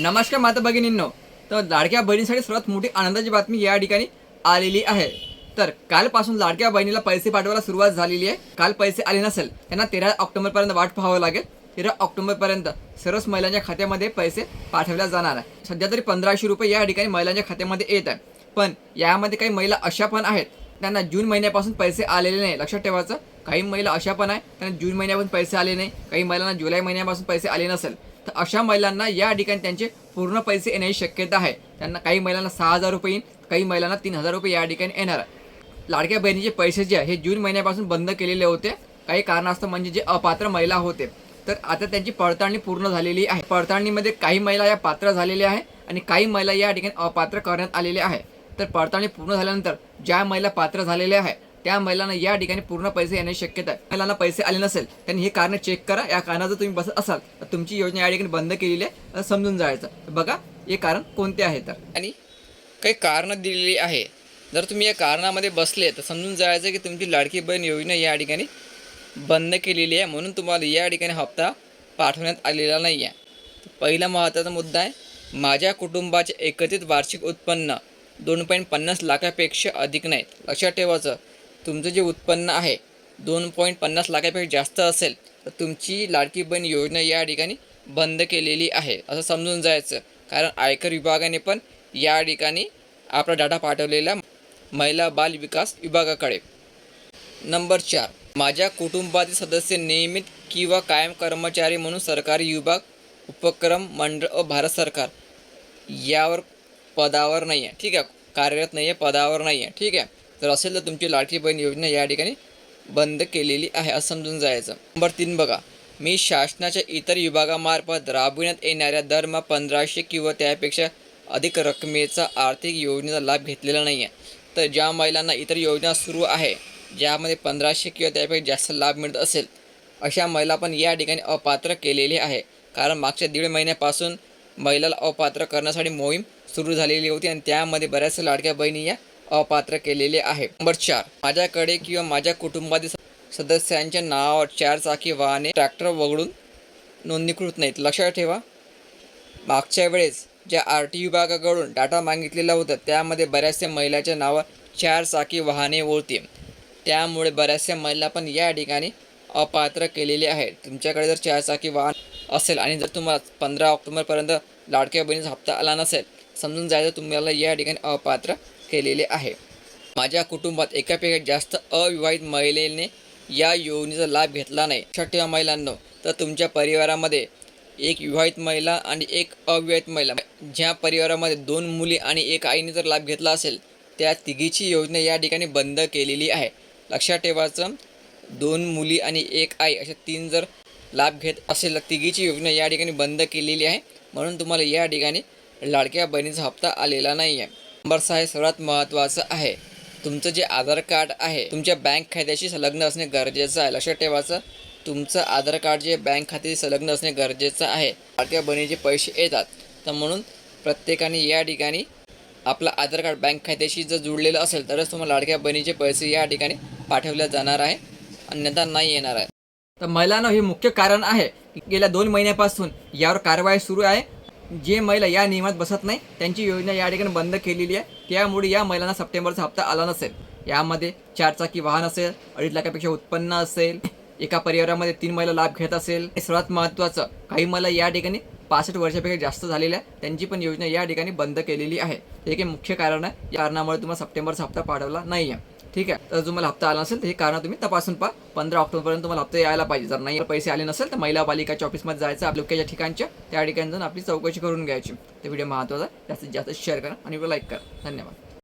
नमस्कार माता भगिनींनो. तर लाडक्या बहिणीसाठी सर्वात मोठी आनंदाची बातमी या ठिकाणी आलेली आहे. तर कालपासून लाडक्या बहिणीला पैसे पाठवायला सुरुवात झालेली आहे. काल पैसे आले नसेल त्यांना तेरा ऑक्टोबरपर्यंत वाट पाहावं लागेल. तेरा ऑक्टोबरपर्यंत सर्वच महिलांच्या खात्यामध्ये पैसे पाठवल्या जाणार आहे. सध्या तरी पंधराशे रुपये या ठिकाणी महिलांच्या खात्यामध्ये येत आहे. पण यामध्ये काही महिला अशा पण आहेत त्यांना जून महिन्यापासून पैसे आलेले नाही. लक्षात ठेवायचं काही महिला अशा पण आहे त्यांना जून महिन्यापासून पैसे आले नाही. काही महिलांना जुलै महिन्यापासून पैसे आले नसेल. तर अशा महिलांना या ठिकाणी त्यांचे पूर्ण पैसे येण्याची शक्यता आहे. त्यांना काही महिलांना सहा हजार रुपये येईल काही महिलांना तीन हजार रुपये या ठिकाणी येणार लाडक्या बहिणीचे पैसे जे आहे हे जून महिन्यापासून बंद केलेले होते. काही कारणास्तव म्हणजे जे अपात्र महिला होते. तर आता त्यांची पडताळणी पूर्ण झालेली आहे. पडताळणीमध्ये काही महिला या पात्र झालेल्या आहे आणि काही महिला या ठिकाणी अपात्र करण्यात आलेल्या आहे. तर पडताळणी पूर्ण झाल्यानंतर ज्या महिला पात्र झालेल्या आहे त्या महिलांना या ठिकाणी पूर्ण पैसे येण्याची शक्यता आहे. महिलांना पैसे आले नसेल त्यांनी हे कारण चेक करा. या कारणाचं तुम्ही बसत असाल तर तुमची योजना या ठिकाणी बंद केलेली आहे समजून जायचं. बघा हे कारण कोणते आहे तर. आणि काही कारणं दिलेली आहे. जर तुम्ही या कारणामध्ये बसले तर समजून जायचं की तुमची लाडकी बहीण योजना या ठिकाणी बंद केलेली आहे. म्हणून तुम्हाला या ठिकाणी हप्ता पाठवण्यात आलेला नाही आहे. पहिला महत्त्वाचा मुद्दा आहे माझ्या कुटुंबाचे एकत्रित वार्षिक उत्पन्न दोन पॉईंट पन्नास लाखापेक्षा अधिक नाही लक्षात ठेवायचं तुमचं जे उत्पन्न आहे दोन पॉईंट पन्नास लाखापेक्षा जास्त असेल तर तुमची लाडकी बहीण योजना या ठिकाणी बंद केलेली आहे असं समजून जायचं. कारण आयकर विभागाने पण या ठिकाणी आपला डाटा पाठवलेला महिला बाल विकास विभागाकडे. नंबर चार. माझ्या कुटुंबातील सदस्य नियमित किंवा कायम कर्मचारी म्हणून सरकारी विभाग उपक्रम मंडळ व भारत सरकार यावर पदावर नाही आहे ठीक आहे. कार्यरत नाही आहे पदावर नाही आहे ठीक आहे. जर असेल तर तुमची लाडकी बहीण योजना या ठिकाणी बंद केलेली आहे असं समजून जायचं. नंबर तीन बघा. मी शासनाच्या इतर विभागामार्फत राबविण्यात येणाऱ्या दरमहा पंधराशे किंवा त्यापेक्षा अधिक रकमेचा आर्थिक योजनेचा लाभ घेतलेला नाही आहे तर ज्या महिलांना इतर योजना सुरू आहे ज्यामध्ये पंधराशे किंवा त्यापेक्षा जास्त लाभ मिळत असेल अशा महिला पण या ठिकाणी अपात्र केलेली आहे. कारण मागच्या दीड महिन्यापासून महिलाला अपात्र करण्यासाठी मोहीम सुरू झालेली होती आणि त्यामध्ये बऱ्याचशा लाडक्या बहिणी या अपात्र केलेले आहे. नंबर चार. माझ्याकडे किंवा माझ्या कुटुंबातील सदस्यांच्या नावावर चारचाकी वाहने ट्रॅक्टर वगळून नोंदणीकृत नाहीत. लक्षात ठेवा मागच्या वेळेस ज्या आर टी विभागाकडून डाटा मागितलेला होता त्यामध्ये बऱ्याचशा महिलाच्या नावावर चार चाकी वाहने होती. त्यामुळे बऱ्याचशा महिला पण या ठिकाणी अपात्र केलेले आहे तुमच्याकडे जर चारचाकी वाहन असेल आणि जर तुम्हाला पंधरा ऑक्टोबरपर्यंत लाडक्या बहिणीचा हप्ता आला नसेल समजून जायचं तुम्हाला या ठिकाणी अपात्र केलेले आहे. माझ्या कुटुंबात एकापेक्षा जास्त अविवाहित महिलेने या योजनेचा लाभ घेतला नाही. लक्षात ठेवा महिलांनो तर तुमच्या परिवारामध्ये एक विवाहित महिला आणि एक अविवाहित महिला. ज्या परिवारामध्ये दोन मुली आणि एक आईने जर लाभ घेतला असेल त्या तिघीची योजना या ठिकाणी बंद केलेली आहे. लक्षात ठेवायचं दोन मुली आणि एक आई अशा तीन जर लाभ घेत असेल तर तिघीची योजना या ठिकाणी बंद केलेली आहे. म्हणून तुम्हाला या ठिकाणी लाडक्या बहिणीचा हप्ता आलेला नाही आहे नंबर हे सर्वात महत्त्वाचं आहे. तुमचं जे आधार कार्ड आहे तुमच्या बँक खात्याशी संलग्न असणे गरजेचं आहे. लक्षात ठेवायचं तुमचं आधार कार्ड जे बँक खात्याशी संलग्न असणे गरजेचं आहे. लाडक्या बहिणीचे पैसे येतात. तर म्हणून प्रत्येकाने या ठिकाणी आपलं आधार कार्ड बँक खात्याशी जर जुळलेलं असेल तरच तुम्हाला लाडक्या बहिणीचे पैसे या ठिकाणी पाठवले जाणार आहे. अन्यथा नाही येणार आहे. तर महिलांना हे मुख्य कारण आहे की गेल्या दोन महिन्यापासून यावर कारवाई सुरू आहे. जे महिला या नियमात बसत नाही त्यांची योजना या ठिकाणी बंद केलेली आहे. त्यामुळे या महिलांना सप्टेंबरचा हप्ता आला नसेल. यामध्ये चारचाकी वाहन असेल अडीच लाखापेक्षा उत्पन्न असेल एका परिवारामध्ये तीन महिला लाभ घेत असेल. हे सर्वात महत्त्वाचं. काही महिला या ठिकाणी पासष्ट वर्षापेक्षा जास्त झालेल्या आहे त्यांची पण योजना या ठिकाणी बंद केलेली आहे. हे एक मुख्य कारण आहे. या कारणामुळे तुम्हाला सप्टेंबरचा हप्ता पाठवला नाही आहे ठीक आहे. तर तुम्हाला हप्ता आला नसेल तर हे कारण तुम्ही तपासून पहा. पंधरा ऑक्टोबरपर्यंत तुम्हाला हप्ता यायला पाहिजे. जर नाही पैसे आले नसेल तर महिला पालिकाच्या ऑफिसमध्ये जायचं आपल्या ठिकाणच्या त्या ठिकाणी जाऊन आपली चौकशी करून घ्यायची. तर व्हिडिओ महत्त्वाचा जास्तीत जास्त शेअर करा आणि लाईक करा. धन्यवाद.